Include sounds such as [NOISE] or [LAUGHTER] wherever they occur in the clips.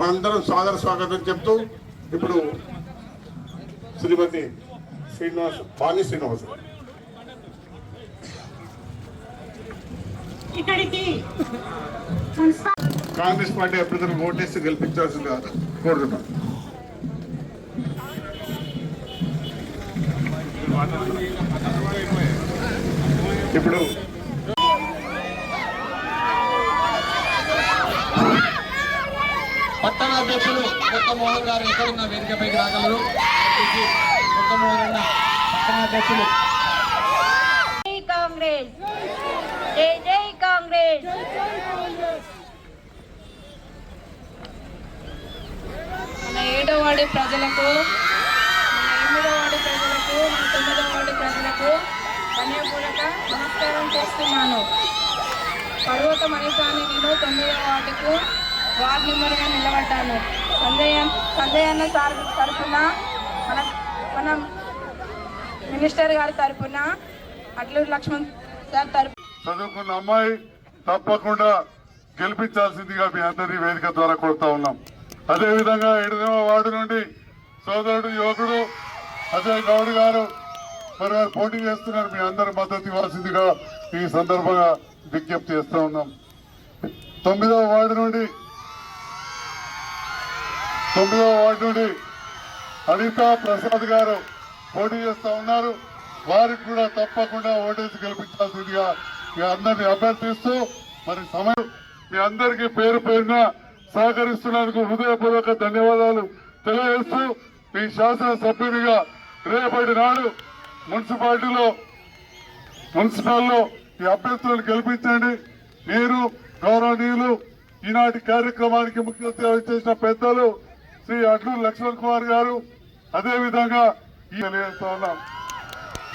మనందరం సాదర స్వాగతం చెప్తూ ఇప్పుడు శ్రీమతి శ్రీనివాస్ వాణి శ్రీనివాస్. కాంగ్రెస్ పార్టీ అభ్యర్థులకు ఓటేసి గెలిపించాల్సిందిగా కోరుతున్నాం. ఇప్పుడు పట్టణ అధ్యక్షులు కొత్త మోహన్ గారు ఎక్కడున్న వేదికపైకి రాగలరు. కొత్త మోహన్ అన్న పట్టణ అధ్యక్షులు కాంగ్రెస్. జై జై కాంగ్రెస్. మన ఏడో వాడి ప్రజలకు మన ఎనిమిదో వాడి ప్రజలకు మన తొమ్మిదో వాడి ప్రజలకు కన్యాపూలక నమస్కారం చేస్తున్నాను. పర్వత మణిపాని నేను తొమ్మిదో వాటికు వార్డు మెంబర్గా నిలబడ్డాను. సంజయ్ సంజయ్ సార్ తరఫున మన మన మినిస్టర్ గారి తరఫున అట్లూరు లక్ష్మణ్ సార్ తరఫున చదువుకున్న అమ్మాయి తప్పకుండా గెలిపించాల్సిందిగా మీ అందరి వేదిక ద్వారా కోరుతా ఉన్నాం. అదే విధంగా ఎడదవ వార్డు నుండి సోదరుడు యువకుడు అజయ్ గౌడ్ గారు మరి వారు పోటీ చేస్తున్నారు. మీ అందరి మద్దతు ఇవ్వాల్సిందిగా ఈ సందర్భంగా విజ్ఞప్తి చేస్తూ ఉన్నాం. తొమ్మిదవ వార్డు నుండి తొమ్మిదవ వార్డు నుండి అనితా ప్రసాద్ గారు పోటీ చేస్తా ఉన్నారు. వారికి కూడా తప్పకుండా ఓటేసి గెలిపించాల్సిందిగా మీ అందరిని అభ్యర్థిస్తూ మరి సమయం మీ అందరికీ పేరు పేరున సహకరిస్తున్నందుకు హృదయపూర్వక ధన్యవాదాలు తెలియజేస్తూ మీ శాసనసభ్యునిగా రేపటి నాడు మున్సిపాలిటీలో మున్సిపల్లో ఈ అభ్యర్థులను గెలిపించండి. మీరు గౌరవనీయులు ఈనాటి కార్యక్రమానికి ముఖ్య అతిథిగా చేసిన పెద్దలు శ్రీ అడ్లూరు లక్ష్మణ్ కుమార్ గారు. అదేవిధంగా ఈ తెలియజేస్తా ఉన్నాం.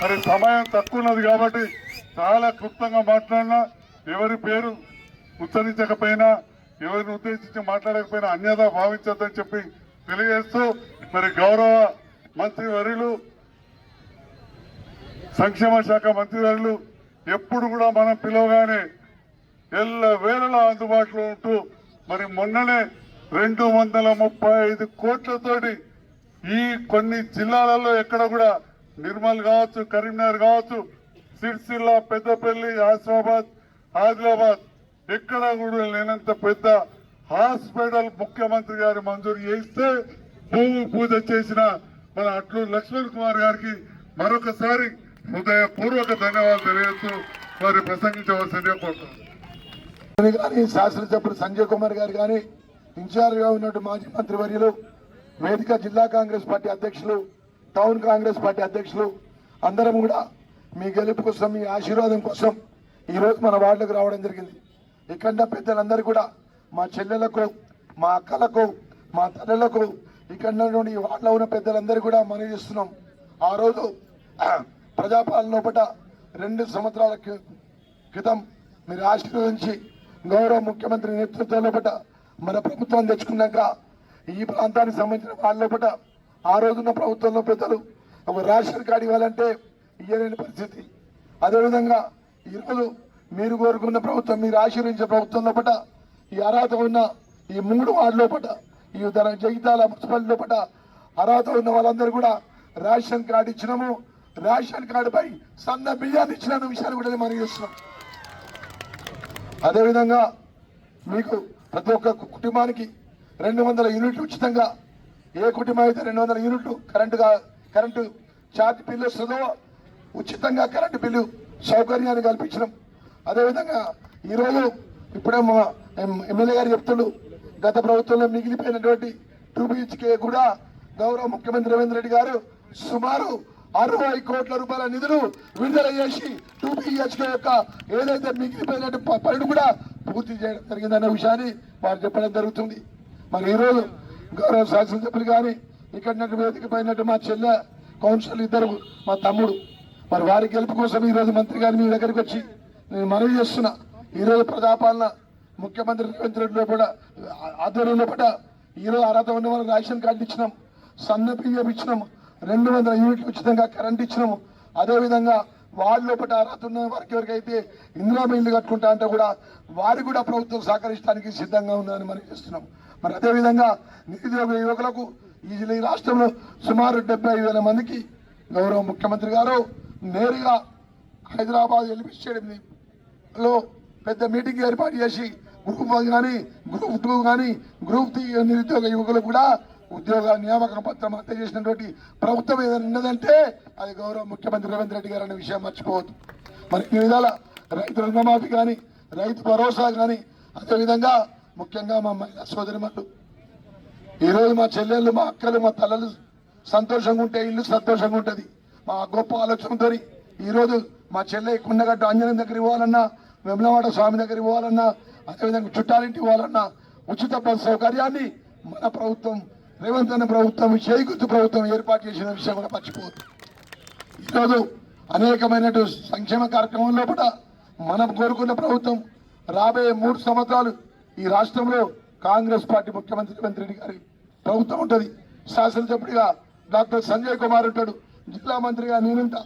మరి సమయం తక్కువ ఉన్నది కాబట్టి చాలా క్లుప్తంగా మాట్లాడినా ఎవరి పేరు ఉచ్చరించకపోయినా ఎవరిని ఉద్దేశించి మాట్లాడకపోయినా అన్యదా భావించొద్దని చెప్పి తెలియజేస్తూ మరి గౌరవ మంత్రివర్యులు సంక్షేమ శాఖ మంత్రివర్యులు ఎప్పుడు కూడా మనం పిలవగానే ఎల్ల వేళలా అందుబాటులో ఉంటూ మరి మొన్ననే రెండు వందల ముప్పై ఐదు కోట్లతోటి ఈ కొన్ని జిల్లాలలో ఎక్కడ కూడా నిర్మల్ కావచ్చు కరీంనగర్ కావచ్చు సిరిసిల్ల పెద్దపల్లి ఆసిఫాబాద్ ఆదిలాబాద్ ఎక్కడ కూడా లేనంత పెద్ద హాస్పిటల్ ముఖ్యమంత్రి గారు మంజూరు చేస్తే భూమి పూజ చేసిన మన అట్లు లక్ష్మణ్ కుమార్ గారికి మరొకసారి హృదయపూర్వక ధన్యవాదాలు తెలియజేస్తూ వారి ప్రసంగించవలసిందే కోరుతున్నాను. గారు కానీ సంజయ్ కుమార్ గారు కానీ ఇన్ఛార్జ్గా ఉన్నట్టు మాజీ మంత్రి వర్యులు వేదిక జిల్లా కాంగ్రెస్ పార్టీ అధ్యక్షులు టౌన్ కాంగ్రెస్ పార్టీ అధ్యక్షులు అందరం కూడా మీ గెలుపు కోసం మీ ఆశీర్వాదం కోసం ఈరోజు మన వార్డులకు రావడం జరిగింది. ఇక్కడ పెద్దలందరూ కూడా మా చెల్లెలకు మా అక్కలకు మా తల్లులకు ఇక్కడ నుండి ఈ వార్డులో ఉన్న పెద్దలందరూ కూడా మనవి చేస్తున్నాం. ఆ రోజు [CLEARS THROAT] ప్రజాపాలన లోపల రెండు సంవత్సరాల క్రి- క్రితం మీరు ఆశీర్వదించి గౌరవ ముఖ్యమంత్రి నేతృత్వంలోపట మన ప్రభుత్వం తెచ్చుకున్నాక ఈ ప్రాంతానికి సంబంధించిన వాళ్ళ కూడా ఆ రోజున్న ప్రభుత్వంలో పెద్దలు ఒక రేషన్ కార్డు ఇవ్వాలంటే ఇయ్యలేని పరిస్థితి. అదేవిధంగా ఈరోజు మీరు కోరుకున్న ప్రభుత్వం మీరు ఆశీర్వదించే ప్రభుత్వం లోపల ఈ అర్హత ఉన్న ఈ మూడు వార్డు లోపల ఈ ధర జగితాల మున్సిపాలిటీ లోపల అర్హత ఉన్న వాళ్ళందరూ కూడా రేషన్ కార్డు ఇచ్చినాము. రేషన్ కార్డుపై సన్న బియ్యాన్ని ఇచ్చిన విషయాన్ని కూడా మనం చేస్తున్నాం అదేవిధంగా మీకు ప్రతి ఒక్క కుటుంబానికి రెండు వందల యూనిట్లు ఉచితంగా ఏ కుటుంబం అయితే రెండు వందల యూనిట్లు కరెంటుగా కరెంటు ఛార్జ్ బిల్లు వస్తుందో ఉచితంగా కరెంటు బిల్లు సౌకర్యాన్ని కల్పించడం. అదేవిధంగా ఈరోజు ఇప్పుడే మా ఎమ్మెల్యే గారు చెప్తుండు గత ప్రభుత్వంలో మిగిలిపోయినటువంటి టూ బీహెచ్కే కూడా గౌరవ ముఖ్యమంత్రి రేవంత్ రెడ్డి గారు సుమారు అరవై కోట్ల రూపాయల నిధులు విడుదల చేసి టూ బీహెచ్కే యొక్క ఏదైతే మిగిలిపోయినట్టు పనులు కూడా పూర్తి చేయడం జరిగిందనే విషయాన్ని వారు చెప్పడం జరుగుతుంది. మరి ఈరోజు గౌరవ శాసనసభ్యులు కానీ ఇక్కడ వేదిక పైనట్టు మా చెల్లె కౌన్సిల్ ఇద్దరు మా తమ్ముడు. మరి వారి గెలుపు కోసం ఈరోజు మంత్రి గారు మీ దగ్గరికి వచ్చి నేను మనవి చేస్తున్నా. ఈరోజు ప్రజాపాలన ముఖ్యమంత్రి రేవంత్ రెడ్డి లోపల ఆధ్వర్యంలో పట ఈరోజు అర్హత ఉన్న వాళ్ళకి రేషన్ కార్డు ఇచ్చినాం. సన్న పిఎఫ్ ఇచ్చినాం. రెండు వందల యూనిట్లు ఉచితంగా కరెంట్ ఇచ్చినాము అదేవిధంగా వాళ్ళు లోపల అర్హత ఉన్న వారికి ఎవరికైతే ఇందిరా ఇల్లు కట్టుకుంటా అంటే కూడా వారికి కూడా ప్రభుత్వం సహకరించడానికి సిద్ధంగా ఉందని మనం చేస్తున్నాం. మరి అదేవిధంగా నిరుద్యోగ యువకులకు ఈ జిల్లా- రాష్ట్రంలో సుమారు డెబ్బై వేల మందికి గౌరవ ముఖ్యమంత్రి గారు నేరుగా హైదరాబాద్ ఎలిపి స్టేడియంలో పెద్ద మీటింగ్ ఏర్పాటు చేసి గ్రూప్ వన్ కానీ గ్రూప్ టూ కానీ గ్రూప్ త్రీ నిరుద్యోగ యువకులు కూడా ఉద్యోగ నియామక పత్రం అందజేసినటువంటి ప్రభుత్వం ఏదైనా ఉన్నదంటే అది గౌరవ ముఖ్యమంత్రి రేవంత్ రెడ్డి గారు అనే విషయం మర్చిపోవద్దు. మరి ఈ విధాల రైతు రుణమాఫీ కానీ రైతు భరోసా కానీ అదేవిధంగా ముఖ్యంగా మా మహిళా సోదరిమల్లు ఈరోజు మా చెల్లెళ్ళు మా అక్కలు మా తల్లలు సంతోషంగా ఉంటే ఇల్లు సంతోషంగా ఉంటుంది. మా గొప్ప ఆలోచనతో ఈరోజు మా చెల్లె కుండగట్ట ఆంజనేయం దగ్గర ఇవ్వాలన్నా వెమ్లవాడ స్వామి దగ్గర ఇవ్వాలన్నా అదేవిధంగా చుట్టాలింటి ఇవ్వాలన్నా ఉచిత బస్ సౌకర్యాన్ని మన ప్రభుత్వం రేవంత్ అన్న ప్రభుత్వం చేకూర్చు ప్రభుత్వం ఏర్పాటు చేసిన విషయం కూడా మర్చిపోదు ఈరోజు అనేకమైనటువంటి సంక్షేమ కార్యక్రమంలో కూడా మనం కోరుకున్న ప్రభుత్వం రాబోయే మూడు సంవత్సరాలు ఈ రాష్ట్రంలో కాంగ్రెస్ పార్టీ ముఖ్యమంత్రి రేవంత్ రెడ్డి గారి ప్రభుత్వం ఉంటుంది. శాసనసభ్యుడిగా డాక్టర్ సంజయ్ కుమార్ ఉంటాడు. జిల్లా మంత్రిగా నేనుంటా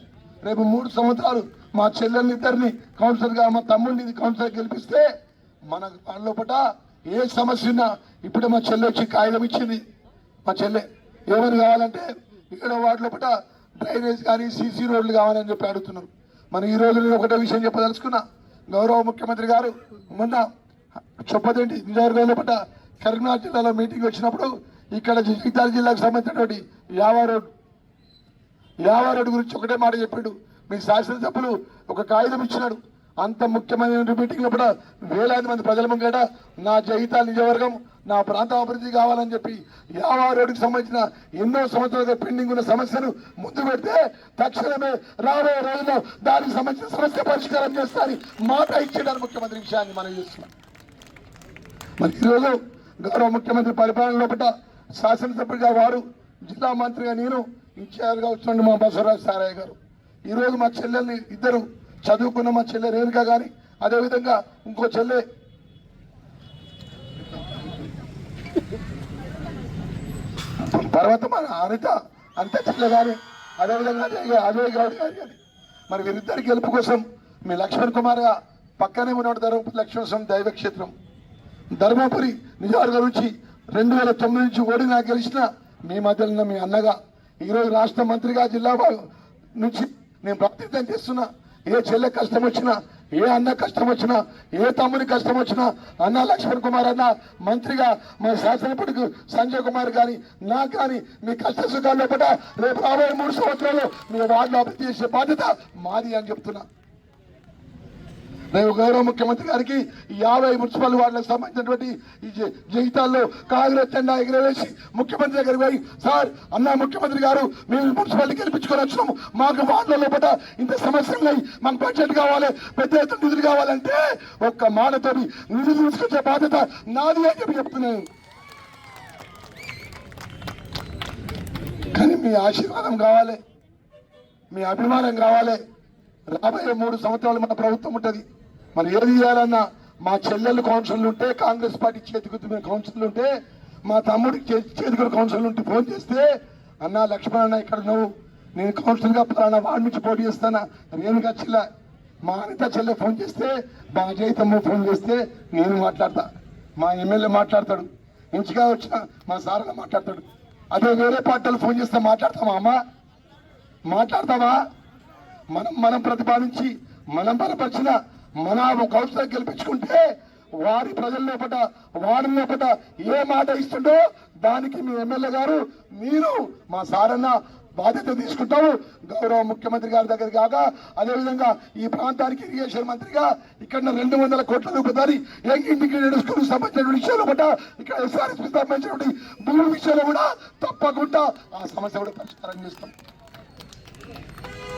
రేపు మూడు సంవత్సరాలు మా చెల్లెల్ని ఇద్దరిని కౌన్సిలర్గా మా తమ్ముడిని కౌన్సిలర్ గెలిపిస్తే మన వాళ్ళ లోపల ఏ సమస్య ఉన్నా ఇప్పుడే మా చెల్లె వచ్చి కాగితం ఇచ్చింది. మా చెల్లె ఎవరు కావాలంటే ఇక్కడ వాటిలో లోపల డ్రైనేజ్ కానీ సీసీ రోడ్లు కావాలని చెప్పి అడుగుతున్నారు. మనం ఈ రోజు నేను ఒకటే విషయం చెప్పదలుచుకున్నా. గౌరవ ముఖ్యమంత్రి గారు మొన్న చొప్పదేంటి? నిజవర్గం పట్ట కరీంనగర్ జిల్లాలో మీటింగ్ వచ్చినప్పుడు ఇక్కడ జగిత్యాల జిల్లాకు సంబంధించినటువంటి యావా రోడ్ యావా రోడ్డు గురించి ఒకటే మాట చెప్పాడు. మీ శాసనసభ్యులు ఒక కాగితం ఇచ్చినాడు. అంత ముఖ్యమైన మీటింగ్ కూడా వేలాది మంది ప్రజల ముంగట నా జగితాల నిజవర్గం నా ప్రాంత అభివృద్ధి కావాలని చెప్పి యావా రోడ్డుకి సంబంధించిన ఎన్నో సంవత్సరాలుగా పెండింగ్ ఉన్న సమస్యను ముందు పెడితే తక్షణమే రాబోయే రోజుల్లో దానికి సంబంధించిన సమస్య పరిష్కారం చేస్తారని మాట ఇచ్చేటారు ముఖ్యమంత్రి విషయాన్ని మనం చూస్తున్నాం. మరి ఈరోజు గౌరవ ముఖ్యమంత్రి పరిపాలన లోపల శాసనసభ్యుడిగా వారు జిల్లా మంత్రిగా నేను ఇన్ఛార్జ్గా వచ్చిన మా బసవరాజ్ సారయ్య గారు. ఈరోజు మా చెల్లెల్ని ఇద్దరు చదువుకున్న మా చెల్లె రేణుక కానీ అదేవిధంగా ఇంకో చెల్లె. తర్వాత మన అనిత అంత చెల్లె కానీ అదేవిధంగా అజయ్- గౌడ్ గారు కానీ మరి వీరిద్దరి గెలుపు కోసం మీ లక్ష్మణ్ కుమార్గా పక్కనే ఉన్న ధర్మపురి లక్ష్మణ దైవ క్షేత్రం. ధర్మపురి నిజవర్గం నుంచి రెండు వేల తొమ్మిది నుంచి ఓడినా గెలిచిన మీ మధ్యలో మీ అన్నగా ఈరోజు రాష్ట్ర మంత్రిగా జిల్లా నుంచి నేను ప్రాతినిధ్యం చేస్తున్నా. ఏ చెల్లె కష్టం వచ్చినా ఏ అన్న కష్టం వచ్చినా ఏ తమ్ముని కష్టం వచ్చినా అన్న లక్ష్మణ్ కుమార్ అన్న మంత్రిగా మా శాసనపడికి సంజయ్ కుమార్ కానీ నా కానీ మీ కష్ట సుఖాలు పట రేపు రాబోయే మూడు సంవత్సరాలు మీ వార్డులో అభివృద్ధి చేసే బాధ్యత మాది అని చెప్తున్నా. నేను గౌరవ ముఖ్యమంత్రి గారికి యాభై మున్సిపల్ వార్డులకు సంబంధించినటువంటి ఈ జీవితాల్లో కాంగ్రెస్ జెండా ఎగురవేసి ముఖ్యమంత్రి దగ్గరికి పోయి సార్ అన్న ముఖ్యమంత్రి గారు మేము మున్సిపాలిటీ గెలిపించుకొని వచ్చినాము. మాకు వార్డుల లోపల ఇంత సమస్యలు ఉన్నాయి. మాకు బడ్జెట్ కావాలి పెద్ద ఎత్తున నిధులు కావాలంటే ఒక్క మాటతో నిధులు తీసుకొచ్చే బాధ్యత నాది అని చెప్పి చెప్తున్నాను. కానీ మీ ఆశీర్వాదం కావాలి మీ అభిమానం కావాలి. రాబోయే మూడు సంవత్సరాలు మన ప్రభుత్వం ఉంటుంది. మరి ఏది చేయాలన్నా? మా చెల్లెళ్ళు కౌన్సిల్ ఉంటే కాంగ్రెస్ పార్టీ చేతికి కౌన్సిల్ ఉంటే మా తమ్ముడికి చే- కౌన్సిల్ ఉంటే ఫోన్ చేస్తే అన్న లక్ష్మణ్ అన్న ఇక్కడ నువ్వు? నేను కౌన్సిల్గా పలానా వాడి నుంచి పోటీ చేస్తానా? రేణుగా చెల్లె. మా అనిత చెల్లె ఫోన్ చేస్తే మా అజయ్తమ్మ ఫోన్ చేస్తే నేను మాట్లాడతా. మా ఎమ్మెల్యే మాట్లాడతాడు. మంచిగా వచ్చిన మా సారన్న మాట్లాడతాడు. అదే వేరే పార్టీలు ఫోన్ చేస్తే మాట్లాడతామా అమ్మ? మాట్లాడతావా? మనం మనం ప్రతిపాదించి మనం బలపరిచిన మన కౌన్సిలర్ గెలిపించుకుంటే వారి ప్రజల లోపల వారి లోపట ఏ మాట ఇస్తుండో దానికి మీ ఎమ్మెల్యే గారు మీరు మా సారన్న బాధ్యత తీసుకుంటాము. గౌరవ ముఖ్యమంత్రి గారి దగ్గర కాక అదేవిధంగా ఈ ప్రాంతానికి ఇరిగేషన్ మంత్రిగా ఇక్కడ రెండు వందల కోట్ల రూపాయలు యంగ్ ఇంటిగ్రేటెడ్ స్కూల్ సంబంధించిన విషయాలు కూడా ఇక్కడ ఎస్ఆర్ఎస్పీ సంబంధించినటువంటి భూమి విషయంలో కూడా తప్పకుండా ఆ సమస్య కూడా పరిష్కారం చేస్తాం.